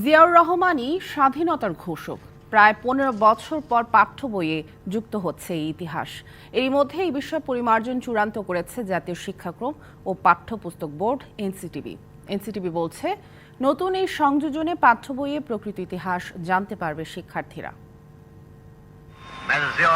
জিয়াউর রহমানই স্বাধীনতার ঘোষক। প্রায় পনেরো বছর পর পাঠ্য বইয়ে যুক্ত হচ্ছে এই ইতিহাস। এরই মধ্যে এই বিষয়ে পরিমার্জন চূড়ান্ত করেছে জাতীয় শিক্ষাক্রম ও পাঠ্যপুস্তক বোর্ড এনসিটিবি এনসিটিবি বলছে নতুন এই সংযোজনে পাঠ্য বইয়ে প্রকৃত ইতিহাস জানতে পারবে শিক্ষার্থীরা। Mr.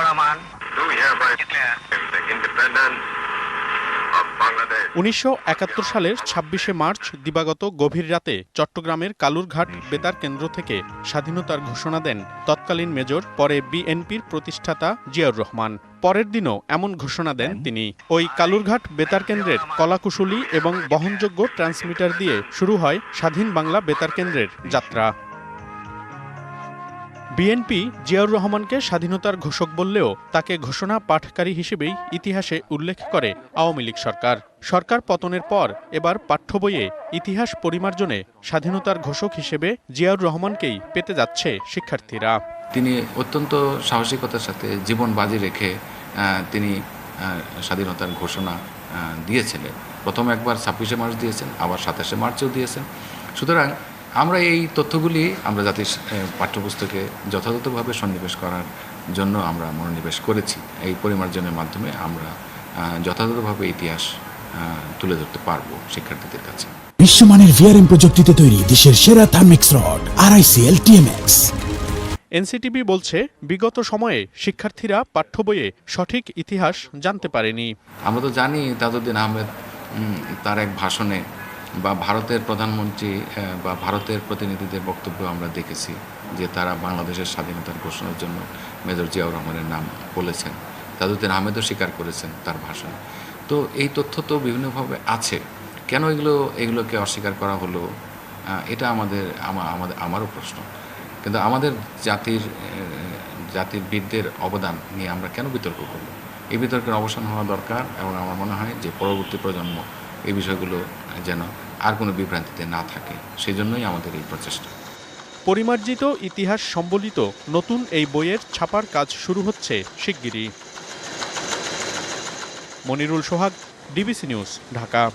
উনিশশো একাত্তর সালের ছাব্বিশে মার্চ দিবাগত গভীর রাতে চট্টগ্রামের কালুরঘাট বেতার কেন্দ্র থেকে স্বাধীনতার ঘোষণা দেন তৎকালীন মেজর, পরে বিএনপির প্রতিষ্ঠাতা জিয়াউর রহমান। পরের দিনও এমন ঘোষণা দেন তিনি। ওই কালুরঘাট বেতার কেন্দ্রের কলাকুশলী এবং বহনযোগ্য ট্রান্সমিটার দিয়ে শুরু হয় স্বাধীন বাংলা বেতার কেন্দ্রের যাত্রা। বিএনপি জিয়াউর রহমানকে স্বাধীনতার ঘোষক বললেও তাকে ঘোষণা পাঠকারী হিসেবেই ইতিহাসে উল্লেখ করে আওয়ামী লীগ সরকার। সরকার পতনের পর এবার পাঠ্য বইয়ে ইতিহাস পরিমার্জনে স্বাধীনতার ঘোষক হিসেবে জিয়াউর রহমানকেই পেতে যাচ্ছে শিক্ষার্থীরা। তিনি অত্যন্ত সাহসিকতার সাথে জীবন বাজি রেখে তিনি স্বাধীনতার ঘোষণা দিয়েছিলেন। প্রথম একবার ছাব্বিশে মার্চ দিয়েছেন, আবার সাতাশে মার্চেও দিয়েছেন। সুতরাং আমরা এই তথ্যগুলি আমরা জাতির পাঠ্যপুস্তকে যথাযথভাবে সন্নিবেশ করার জন্য আমরা মনোনিবেশ করেছি। এই পরিমার্জনের মাধ্যমে আমরা যথাযথভাবে ইতিহাস তুলে ধরতে পারব শিক্ষার্থীদের কাছে। বিশ্বমানের ভিআরএম প্রযুক্তিতে তৈরি দেশের সেরা Thermex rod RICL TMX NCTB বলছে বিগত সময়ে শিক্ষার্থীরা পাঠ্য বইয়ে সঠিক ইতিহাস জানতে পারেনি। আমরা তো জানি তাজউদ্দিন আহমেদ তার এক ভাষণে বা ভারতের প্রধানমন্ত্রী বা ভারতের প্রতিনিধিদের বক্তব্য আমরা দেখেছি যে তারা বাংলাদেশের স্বাধীনতার ঘোষণার জন্য মেজর জিয়াউর রহমানের নাম বলেছেন। তাজউদ্দিন আহমেদও স্বীকার করেছেন তার ভাষণে। তো এই তথ্য তো বিভিন্নভাবে আছে। কেন এগুলো, এগুলোকে অস্বীকার করা হলো? এটা আমাদের আমাদের, আমারও প্রশ্ন। কিন্তু আমাদের জাতির জাতির বীরদের অবদান নিয়ে আমরা কেন বিতর্ক করব? এই বিতর্কের অবসান হওয়া দরকার এবং আমার মনে হয় যে পরবর্তী প্রজন্ম এই বিষয়গুলো যেন আর কোনো বিভ্রান্তিতে না থাকে। সেই জন্যই আমাদের এই প্রচেষ্টা। পরিমার্জিত ইতিহাস সম্বলিত নতুন এই বইয়ের ছাপার কাজ শুরু হচ্ছে শিগগিরই। Monirul Sohag, DBC news, Dhaka.